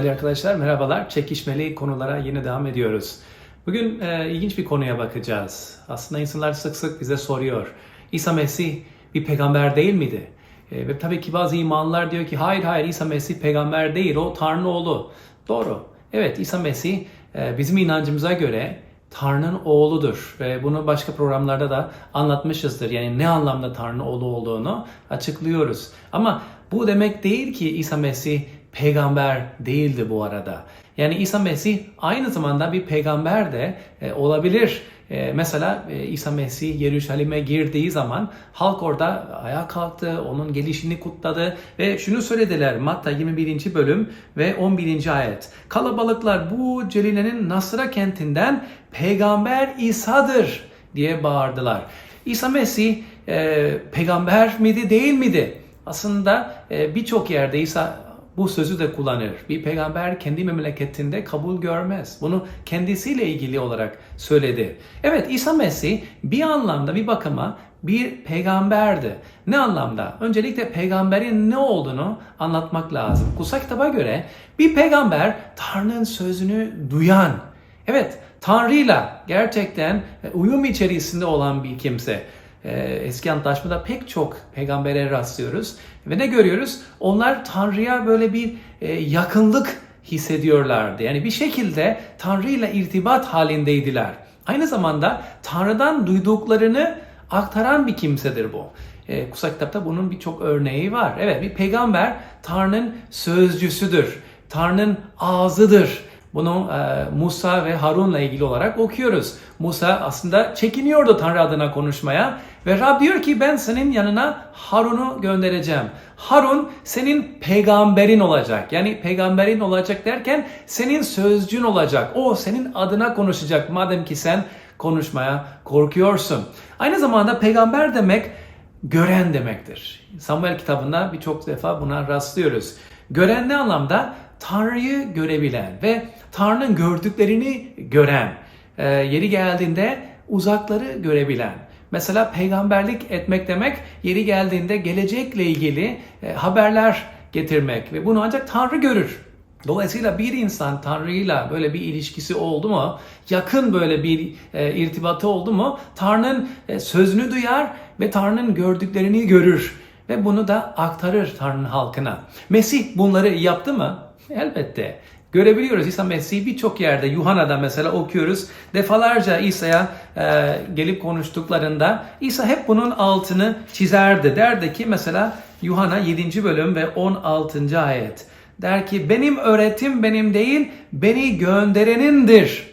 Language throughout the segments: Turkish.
Değerli arkadaşlar merhabalar. Çekişmeli konulara yine devam ediyoruz. Bugün e, ilginç bir konuya bakacağız. Aslında insanlar sık sık bize soruyor. İsa Mesih bir peygamber değil miydi? E, ve tabii ki bazı imanlar diyor ki hayır hayır İsa Mesih peygamber değil o Tanrı'nın oğlu. Doğru. Evet İsa Mesih e, bizim inancımıza göre Tanrı'nın oğludur ve bunu başka programlarda da anlatmışızdır. Yani ne anlamda Tanrı'nın oğlu olduğunu açıklıyoruz. Ama bu demek değil ki İsa Mesih peygamber değildi bu arada. Yani İsa Mesih aynı zamanda bir peygamber de e, olabilir. E, mesela e, İsa Mesih Yeruşalim'e girdiği zaman halk orada ayağa kalktı, onun gelişini kutladı ve şunu söylediler Matta 21. bölüm ve 11. ayet. Kalabalıklar bu Celile'nin Nasra kentinden peygamber İsa'dır diye bağırdılar. İsa Mesih e, peygamber miydi değil miydi? Aslında e, birçok yerde İsa bu sözü de kullanır. Bir peygamber kendi memleketinde kabul görmez. Bunu kendisiyle ilgili olarak söyledi. Evet İsa Mesih bir anlamda bir bakıma bir peygamberdi. Ne anlamda? Öncelikle peygamberin ne olduğunu anlatmak lazım. Kutsal kitaba göre bir peygamber Tanrı'nın sözünü duyan, evet Tanrı'yla gerçekten uyum içerisinde olan bir kimse. Eski Antlaşmada pek çok peygambere rastlıyoruz. Ve ne görüyoruz? Onlar Tanrı'ya böyle bir e, yakınlık hissediyorlardı. Yani bir şekilde Tanrı ile irtibat halindeydiler. Aynı zamanda Tanrı'dan duyduklarını aktaran bir kimsedir bu. E, Kutsal Kitapta bunun birçok örneği var. Evet bir peygamber Tanrı'nın sözcüsüdür. Tanrı'nın ağzıdır. Bunu e, Musa ve Harun'la ilgili olarak okuyoruz. Musa aslında çekiniyordu Tanrı adına konuşmaya ve Rab diyor ki ben senin yanına Harun'u göndereceğim. Harun senin peygamberin olacak. Yani peygamberin olacak derken senin sözcün olacak. O senin adına konuşacak madem ki sen konuşmaya korkuyorsun. Aynı zamanda peygamber demek gören demektir. Samuel kitabında birçok defa buna rastlıyoruz. Gören ne anlamda? Tanrı'yı görebilen ve Tanrı'nın gördüklerini gören, e, yeri geldiğinde uzakları görebilen. Mesela peygamberlik etmek demek yeri geldiğinde gelecekle ilgili e, haberler getirmek ve bunu ancak Tanrı görür. Dolayısıyla bir insan Tanrı'yla böyle bir ilişkisi oldu mu, yakın böyle bir e, irtibatı oldu mu, Tanrı'nın e, sözünü duyar ve Tanrı'nın gördüklerini görür ve bunu da aktarır Tanrı'nın halkına. Mesih bunları yaptı mı? Elbette. Görebiliyoruz İsa Mesih birçok yerde Yuhanna'da mesela okuyoruz. Defalarca İsa'ya e, gelip konuştuklarında İsa hep bunun altını çizerdi. Derdi ki mesela Yuhanna 7. bölüm ve 16. ayet. Der ki benim öğretim benim değil beni gönderenindir.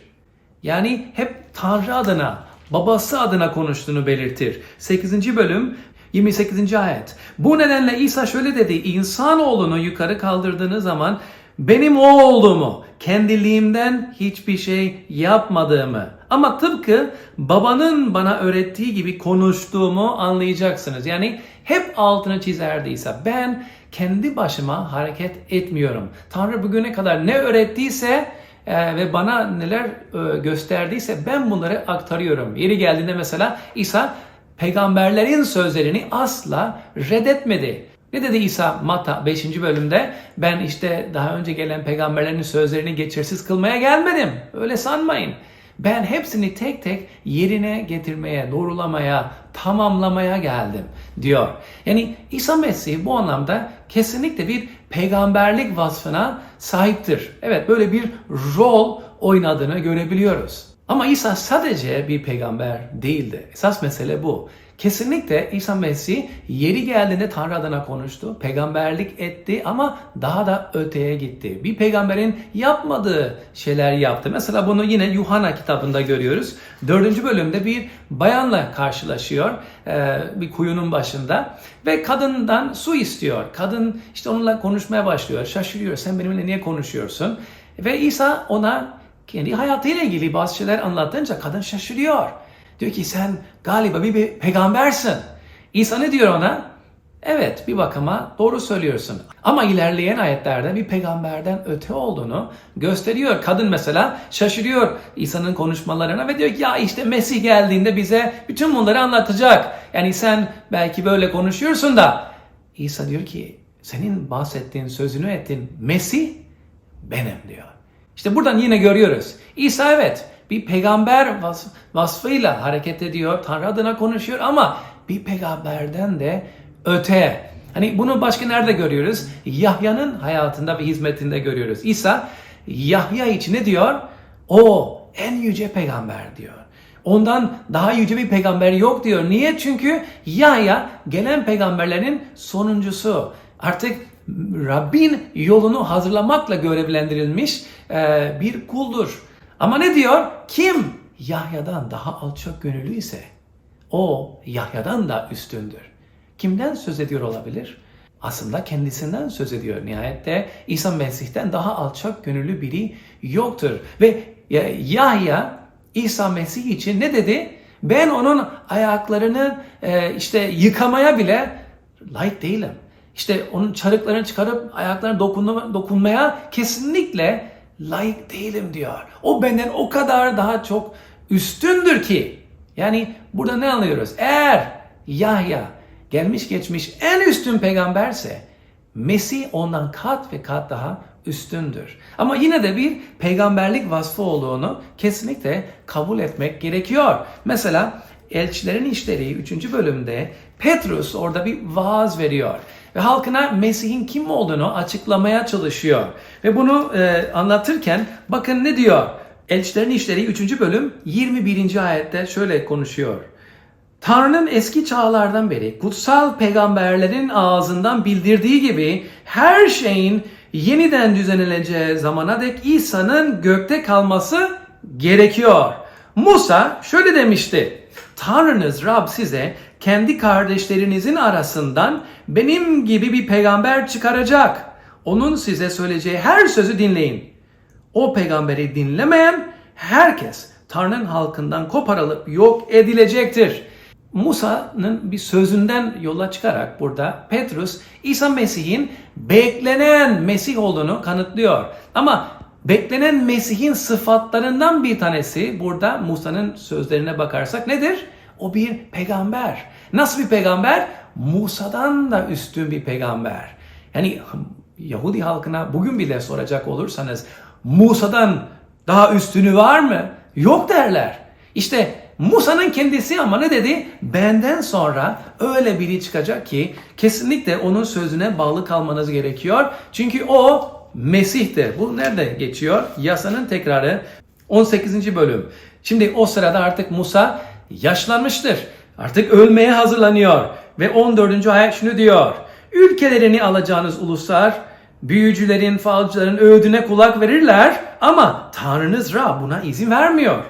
Yani hep Tanrı adına, babası adına konuştuğunu belirtir. 8. bölüm 28. ayet. Bu nedenle İsa şöyle dedi. İnsanoğlunu yukarı kaldırdığınız zaman benim o olduğumu, kendiliğimden hiçbir şey yapmadığımı ama tıpkı babanın bana öğrettiği gibi konuştuğumu anlayacaksınız. Yani hep altını çizerdiyse ben kendi başıma hareket etmiyorum. Tanrı bugüne kadar ne öğrettiyse e, ve bana neler e, gösterdiyse ben bunları aktarıyorum. Yeri geldiğinde mesela İsa peygamberlerin sözlerini asla reddetmedi. Ne dedi İsa Matta 5. bölümde? Ben işte daha önce gelen peygamberlerin sözlerini geçersiz kılmaya gelmedim. Öyle sanmayın. Ben hepsini tek tek yerine getirmeye, doğrulamaya, tamamlamaya geldim diyor. Yani İsa Mesih bu anlamda kesinlikle bir peygamberlik vasfına sahiptir. Evet böyle bir rol oynadığını görebiliyoruz. Ama İsa sadece bir peygamber değildi. Esas mesele bu. Kesinlikle İsa Mesih yeri geldiğinde Tanrı adına konuştu, peygamberlik etti ama daha da öteye gitti. Bir peygamberin yapmadığı şeyler yaptı. Mesela bunu yine Yuhanna kitabında görüyoruz. Dördüncü bölümde bir bayanla karşılaşıyor bir kuyunun başında ve kadından su istiyor. Kadın işte onunla konuşmaya başlıyor, şaşırıyor. Sen benimle niye konuşuyorsun? Ve İsa ona kendi hayatıyla ilgili bazı şeyler anlatınca kadın şaşırıyor. Diyor ki sen galiba bir, bir peygambersin. İsa ne diyor ona? Evet bir bakıma doğru söylüyorsun. Ama ilerleyen ayetlerde bir peygamberden öte olduğunu gösteriyor. Kadın mesela şaşırıyor İsa'nın konuşmalarına ve diyor ki ya işte Mesih geldiğinde bize bütün bunları anlatacak. Yani sen belki böyle konuşuyorsun da İsa diyor ki senin bahsettiğin sözünü ettiğin Mesih benim diyor. İşte buradan yine görüyoruz. İsa evet bir peygamber vas- vasfıyla hareket ediyor. Tanrı adına konuşuyor ama bir peygamberden de öte. Hani bunu başka nerede görüyoruz? Yahya'nın hayatında ve hizmetinde görüyoruz. İsa Yahya için ne diyor? O en yüce peygamber diyor. Ondan daha yüce bir peygamber yok diyor. Niye? Çünkü Yahya gelen peygamberlerin sonuncusu. Artık Rabbin yolunu hazırlamakla görevlendirilmiş e, bir kuldur. Ama ne diyor? Kim Yahya'dan daha alçak gönüllü ise o Yahya'dan da üstündür. Kimden söz ediyor olabilir? Aslında kendisinden söz ediyor. Nihayette İsa Mesih'ten daha alçak gönüllü biri yoktur. Ve e, Yahya İsa Mesih için ne dedi? Ben onun ayaklarını e, işte yıkamaya bile layık değilim. İşte onun çarıklarını çıkarıp ayaklarına dokunma, dokunmaya kesinlikle layık değilim diyor. O benden o kadar daha çok üstündür ki. Yani burada ne anlıyoruz? Eğer Yahya gelmiş geçmiş en üstün peygamberse Mesih ondan kat ve kat daha üstündür. Ama yine de bir peygamberlik vasfı olduğunu kesinlikle kabul etmek gerekiyor. Mesela Elçilerin İşleri 3. bölümde Petrus orada bir vaaz veriyor ve halkına Mesih'in kim olduğunu açıklamaya çalışıyor. Ve bunu e, anlatırken bakın ne diyor? Elçilerin İşleri 3. bölüm 21. ayette şöyle konuşuyor. Tanrı'nın eski çağlardan beri kutsal peygamberlerin ağzından bildirdiği gibi her şeyin yeniden düzenleneceği zamana dek İsa'nın gökte kalması gerekiyor. Musa şöyle demişti. Tanrınız Rab size kendi kardeşlerinizin arasından benim gibi bir peygamber çıkaracak. Onun size söyleyeceği her sözü dinleyin. O peygamberi dinlemeyen herkes Tanrı'nın halkından koparılıp yok edilecektir. Musa'nın bir sözünden yola çıkarak burada Petrus İsa Mesih'in beklenen Mesih olduğunu kanıtlıyor. Ama beklenen Mesih'in sıfatlarından bir tanesi burada Musa'nın sözlerine bakarsak nedir? O bir peygamber. Nasıl bir peygamber? Musa'dan da üstün bir peygamber. Yani Yahudi halkına bugün bile soracak olursanız Musa'dan daha üstünü var mı? Yok derler. İşte Musa'nın kendisi ama ne dedi? Benden sonra öyle biri çıkacak ki kesinlikle onun sözüne bağlı kalmanız gerekiyor. Çünkü o Mesih'tir. Bu nerede geçiyor? Yasanın tekrarı 18. bölüm. Şimdi o sırada artık Musa yaşlanmıştır. Artık ölmeye hazırlanıyor. Ve 14. ayet şunu diyor. Ülkelerini alacağınız uluslar büyücülerin, falcıların öğüdüne kulak verirler ama Tanrınız Rab buna izin vermiyor.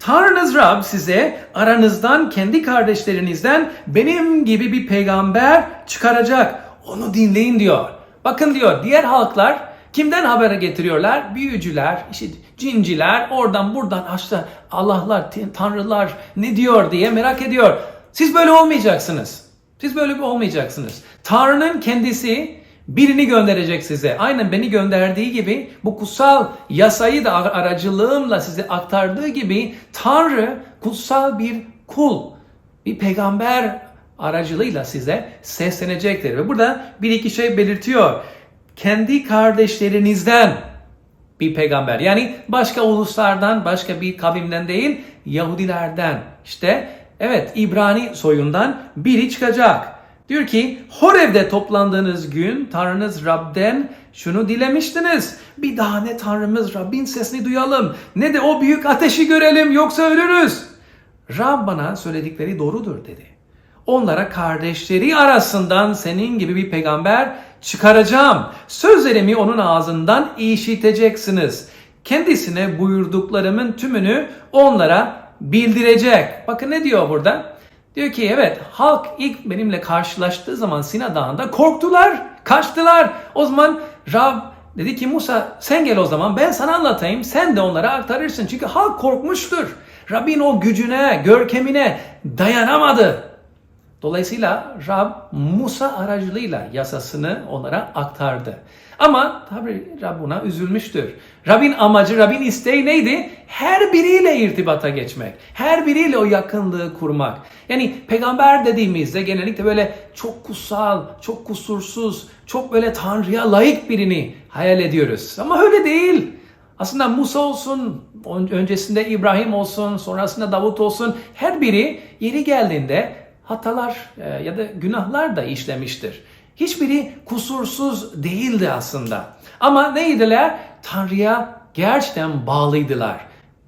Tanrınız Rab size aranızdan kendi kardeşlerinizden benim gibi bir peygamber çıkaracak. Onu dinleyin diyor. Bakın diyor diğer halklar kimden haber getiriyorlar? Büyücüler, işte cinciler, oradan buradan işte Allah'lar, tanrılar ne diyor diye merak ediyor. Siz böyle olmayacaksınız. Siz böyle bir olmayacaksınız. Tanrı'nın kendisi birini gönderecek size. Aynen beni gönderdiği gibi bu kutsal yasayı da aracılığımla size aktardığı gibi Tanrı kutsal bir kul, bir peygamber aracılığıyla size seslenecektir. Ve burada bir iki şey belirtiyor. Kendi kardeşlerinizden bir peygamber. Yani başka uluslardan, başka bir kavimden değil, Yahudilerden. İşte evet İbrani soyundan biri çıkacak. Diyor ki Horev'de toplandığınız gün Tanrınız Rab'den şunu dilemiştiniz. Bir daha ne Tanrımız Rabbin sesini duyalım ne de o büyük ateşi görelim yoksa ölürüz. Rab bana söyledikleri doğrudur dedi. Onlara kardeşleri arasından senin gibi bir peygamber çıkaracağım. Sözlerimi onun ağzından işiteceksiniz. Kendisine buyurduklarımın tümünü onlara bildirecek. Bakın ne diyor burada? Diyor ki evet halk ilk benimle karşılaştığı zaman Sina Dağı'nda korktular, kaçtılar. O zaman Rab dedi ki Musa sen gel o zaman ben sana anlatayım sen de onlara aktarırsın. Çünkü halk korkmuştur. Rabbin o gücüne, görkemine dayanamadı. Dolayısıyla Rab Musa aracılığıyla yasasını onlara aktardı. Ama tabi Rab buna üzülmüştür. Rab'in amacı, Rab'in isteği neydi? Her biriyle irtibata geçmek. Her biriyle o yakınlığı kurmak. Yani peygamber dediğimizde genellikle böyle çok kutsal, çok kusursuz, çok böyle Tanrı'ya layık birini hayal ediyoruz. Ama öyle değil. Aslında Musa olsun, öncesinde İbrahim olsun, sonrasında Davut olsun her biri yeri geldiğinde hatalar e, ya da günahlar da işlemiştir. Hiçbiri kusursuz değildi aslında. Ama neydiler? Tanrı'ya gerçekten bağlıydılar.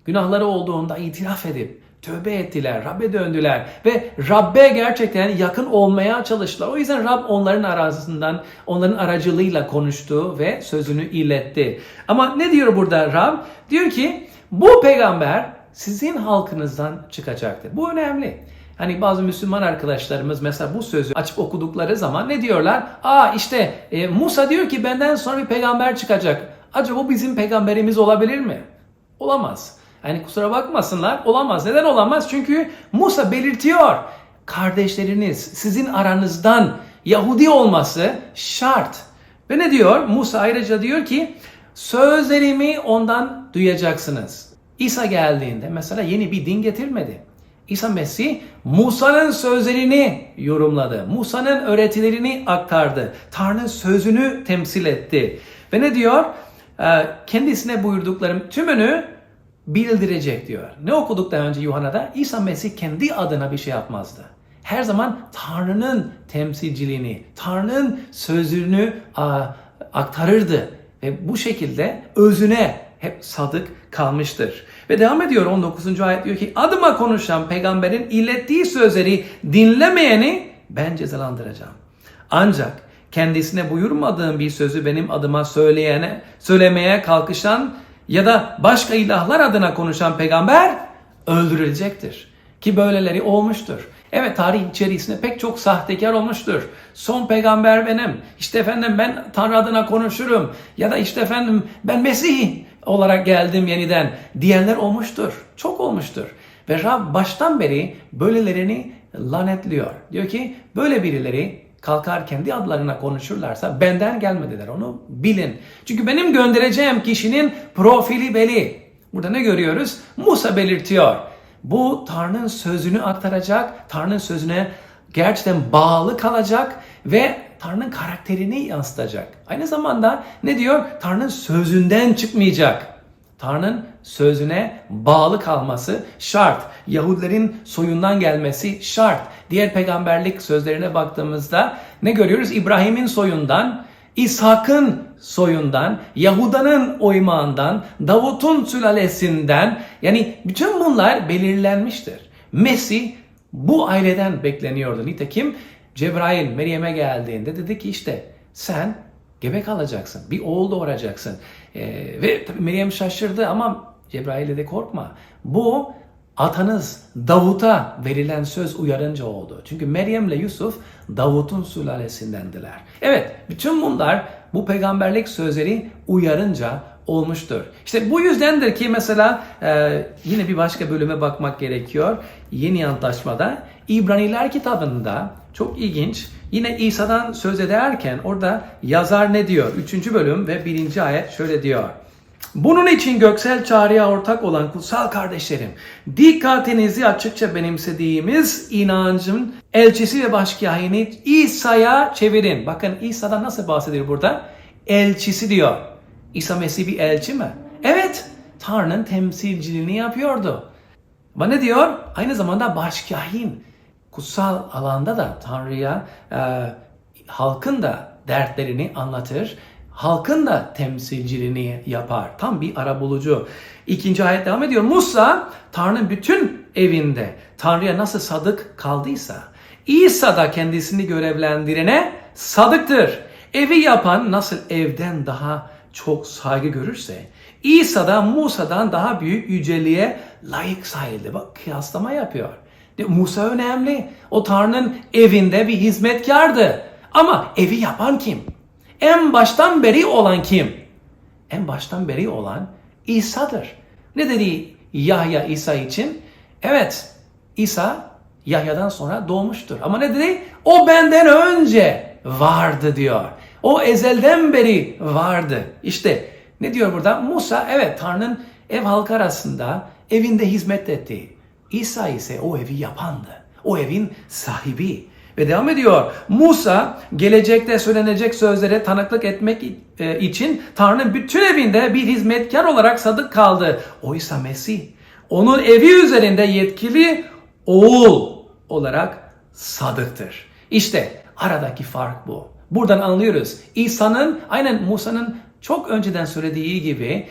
Günahları olduğunda itiraf edip tövbe ettiler, Rab'be döndüler ve Rab'be gerçekten yakın olmaya çalıştılar. O yüzden Rab onların arasından, onların aracılığıyla konuştu ve sözünü iletti. Ama ne diyor burada Rab? Diyor ki bu peygamber sizin halkınızdan çıkacaktır. Bu önemli. Hani bazı Müslüman arkadaşlarımız mesela bu sözü açıp okudukları zaman ne diyorlar? Aa işte e, Musa diyor ki benden sonra bir peygamber çıkacak. Acaba bizim peygamberimiz olabilir mi? Olamaz. Yani kusura bakmasınlar olamaz. Neden olamaz? Çünkü Musa belirtiyor. Kardeşleriniz sizin aranızdan Yahudi olması şart. Ve ne diyor? Musa ayrıca diyor ki sözlerimi ondan duyacaksınız. İsa geldiğinde mesela yeni bir din getirmedi. İsa Mesih Musa'nın sözlerini yorumladı. Musa'nın öğretilerini aktardı. Tanrı'nın sözünü temsil etti. Ve ne diyor? Ee, kendisine buyurduklarım tümünü bildirecek diyor. Ne okuduk daha önce Yuhanna'da? İsa Mesih kendi adına bir şey yapmazdı. Her zaman Tanrı'nın temsilciliğini, Tanrı'nın sözünü aktarırdı. Ve bu şekilde özüne hep sadık kalmıştır. Ve devam ediyor 19. ayet diyor ki adıma konuşan peygamberin ilettiği sözleri dinlemeyeni ben cezalandıracağım. Ancak kendisine buyurmadığım bir sözü benim adıma söyleyene, söylemeye kalkışan ya da başka ilahlar adına konuşan peygamber öldürülecektir. Ki böyleleri olmuştur. Evet tarih içerisinde pek çok sahtekar olmuştur. Son peygamber benim. İşte efendim ben Tanrı adına konuşurum. Ya da işte efendim ben Mesih olarak geldim yeniden diyenler olmuştur. Çok olmuştur. Ve Rab baştan beri böylelerini lanetliyor. Diyor ki böyle birileri kalkar kendi adlarına konuşurlarsa benden gelmediler onu bilin. Çünkü benim göndereceğim kişinin profili belli. Burada ne görüyoruz? Musa belirtiyor. Bu Tanrı'nın sözünü aktaracak, Tanrı'nın sözüne gerçekten bağlı kalacak ve Tanrı'nın karakterini yansıtacak. Aynı zamanda ne diyor? Tanrı'nın sözünden çıkmayacak. Tanrı'nın sözüne bağlı kalması şart. Yahudilerin soyundan gelmesi şart. Diğer peygamberlik sözlerine baktığımızda ne görüyoruz? İbrahim'in soyundan, İshak'ın soyundan, Yahuda'nın oymağından, Davut'un sülalesinden yani bütün bunlar belirlenmiştir. Mesih bu aileden bekleniyordu. Nitekim Cebrail Meryem'e geldiğinde dedi ki işte sen gebe kalacaksın. Bir oğul doğuracaksın. Ee, ve tabii Meryem şaşırdı ama Cebrail'e de korkma. Bu atanız Davut'a verilen söz uyarınca oldu. Çünkü Meryem ile Yusuf Davut'un sülalesindendiler. Evet bütün bunlar bu peygamberlik sözleri uyarınca olmuştur. İşte bu yüzdendir ki mesela e, yine bir başka bölüme bakmak gerekiyor. Yeni Antlaşma'da İbraniler kitabında çok ilginç yine İsa'dan söz ederken orada yazar ne diyor? Üçüncü bölüm ve birinci ayet şöyle diyor. Bunun için göksel çağrıya ortak olan kutsal kardeşlerim, dikkatinizi açıkça benimsediğimiz inancın elçisi ve başkahini İsa'ya çevirin. Bakın İsa'dan nasıl bahsediyor burada? Elçisi diyor. İsa Mesih bir elçi mi? Evet. Tanrı'nın temsilciliğini yapıyordu. Ama ne diyor? Aynı zamanda başkahin. Kutsal alanda da Tanrı'ya e, halkın da dertlerini anlatır halkın da temsilciliğini yapar. Tam bir arabulucu. İkinci ayet devam ediyor. Musa Tanrı'nın bütün evinde Tanrı'ya nasıl sadık kaldıysa İsa da kendisini görevlendirene sadıktır. Evi yapan nasıl evden daha çok saygı görürse İsa da Musa'dan daha büyük yüceliğe layık sayıldı. Bak kıyaslama yapıyor. Musa önemli. O Tanrı'nın evinde bir hizmetkardı. Ama evi yapan kim? En baştan beri olan kim? En baştan beri olan İsa'dır. Ne dedi Yahya İsa için? Evet, İsa Yahya'dan sonra doğmuştur. Ama ne dedi? O benden önce vardı diyor. O ezelden beri vardı. İşte ne diyor burada? Musa evet Tanrı'nın ev halkı arasında evinde hizmet etti. İsa ise o evi yapandı. O evin sahibi. Ve devam ediyor. Musa gelecekte söylenecek sözlere tanıklık etmek e, için Tanrı'nın bütün evinde bir hizmetkar olarak sadık kaldı. O İsa Mesih. Onun evi üzerinde yetkili oğul olarak sadıktır. İşte aradaki fark bu. Buradan anlıyoruz. İsa'nın aynen Musa'nın çok önceden söylediği gibi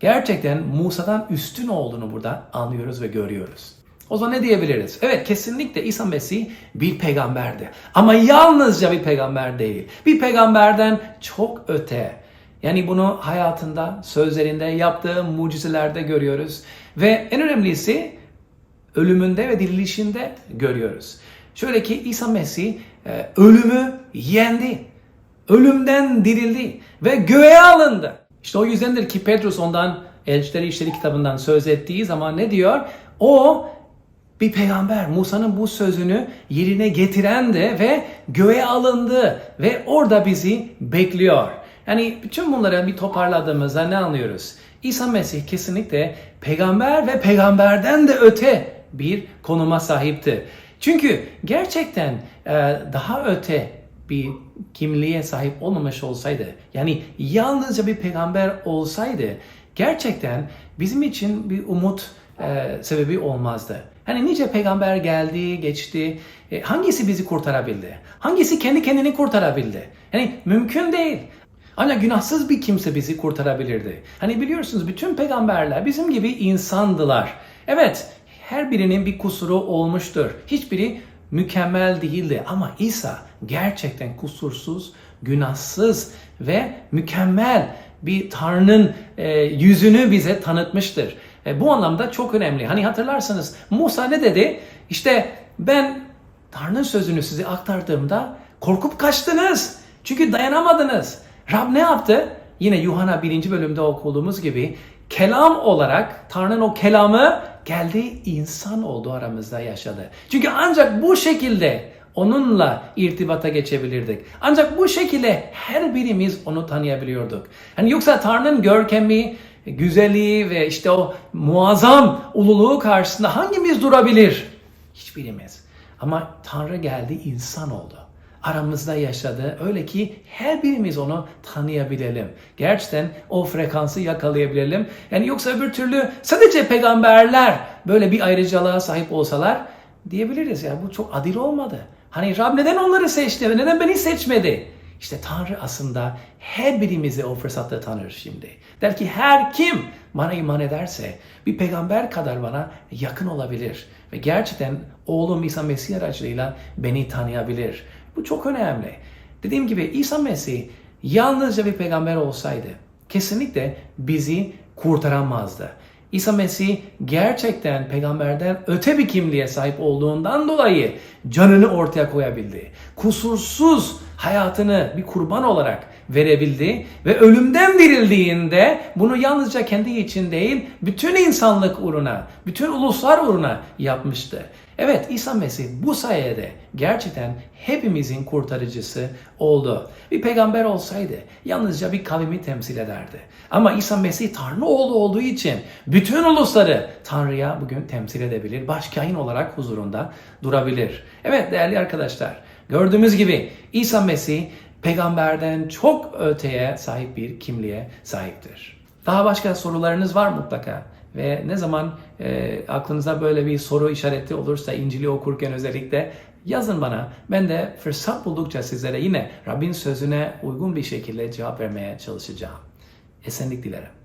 gerçekten Musa'dan üstün olduğunu burada anlıyoruz ve görüyoruz. O zaman ne diyebiliriz? Evet kesinlikle İsa Mesih bir peygamberdi. Ama yalnızca bir peygamber değil. Bir peygamberden çok öte. Yani bunu hayatında, sözlerinde, yaptığı mucizelerde görüyoruz. Ve en önemlisi ölümünde ve dirilişinde görüyoruz. Şöyle ki İsa Mesih e, ölümü yendi. Ölümden dirildi ve göğe alındı. İşte o yüzdendir ki Petrus ondan Elçileri İşleri kitabından söz ettiği zaman ne diyor? O bir peygamber Musa'nın bu sözünü yerine getiren de ve göğe alındı ve orada bizi bekliyor. Yani bütün bunları bir toparladığımızda ne anlıyoruz? İsa Mesih kesinlikle peygamber ve peygamberden de öte bir konuma sahipti. Çünkü gerçekten e, daha öte bir kimliğe sahip olmamış olsaydı, yani yalnızca bir peygamber olsaydı, gerçekten bizim için bir umut e, sebebi olmazdı. Hani nice peygamber geldi, geçti. E, hangisi bizi kurtarabildi? Hangisi kendi kendini kurtarabildi? Yani mümkün değil. Ancak günahsız bir kimse bizi kurtarabilirdi. Hani biliyorsunuz bütün peygamberler bizim gibi insandılar. Evet, her birinin bir kusuru olmuştur. Hiçbiri mükemmel değildi ama İsa gerçekten kusursuz, günahsız ve mükemmel bir Tanrı'nın e, yüzünü bize tanıtmıştır. E, bu anlamda çok önemli. Hani hatırlarsanız Musa ne dedi? İşte ben Tanrı'nın sözünü size aktardığımda korkup kaçtınız. Çünkü dayanamadınız. Rab ne yaptı? Yine Yuhanna 1. bölümde okuduğumuz gibi kelam olarak Tanrı'nın o kelamı geldi insan oldu aramızda yaşadı. Çünkü ancak bu şekilde onunla irtibata geçebilirdik. Ancak bu şekilde her birimiz onu tanıyabiliyorduk. Yani yoksa Tanrı'nın görkemi, güzelliği ve işte o muazzam ululuğu karşısında hangimiz durabilir? Hiçbirimiz. Ama Tanrı geldi insan oldu. Aramızda yaşadı. Öyle ki her birimiz onu tanıyabilelim. Gerçekten o frekansı yakalayabilelim. Yani yoksa öbür türlü sadece peygamberler böyle bir ayrıcalığa sahip olsalar diyebiliriz ya bu çok adil olmadı. Hani Rab neden onları seçti neden beni seçmedi? İşte Tanrı aslında her birimizi o fırsatta tanır şimdi. Der ki her kim bana iman ederse bir peygamber kadar bana yakın olabilir. Ve gerçekten oğlum İsa Mesih aracılığıyla beni tanıyabilir. Bu çok önemli. Dediğim gibi İsa Mesih yalnızca bir peygamber olsaydı kesinlikle bizi kurtaramazdı. İsa Mesih gerçekten peygamberden öte bir kimliğe sahip olduğundan dolayı canını ortaya koyabildi. Kusursuz hayatını bir kurban olarak verebildi ve ölümden dirildiğinde bunu yalnızca kendi için değil bütün insanlık uğruna, bütün uluslar uğruna yapmıştı. Evet İsa Mesih bu sayede gerçekten hepimizin kurtarıcısı oldu. Bir peygamber olsaydı yalnızca bir kavmi temsil ederdi. Ama İsa Mesih Tanrı oğlu olduğu için bütün ulusları Tanrı'ya bugün temsil edebilir. Başkain olarak huzurunda durabilir. Evet değerli arkadaşlar gördüğümüz gibi İsa Mesih peygamberden çok öteye sahip bir kimliğe sahiptir. Daha başka sorularınız var mutlaka ve ne zaman e, aklınıza böyle bir soru işareti olursa İncil'i okurken özellikle yazın bana. Ben de fırsat buldukça sizlere yine Rabbin sözüne uygun bir şekilde cevap vermeye çalışacağım. Esenlik dilerim.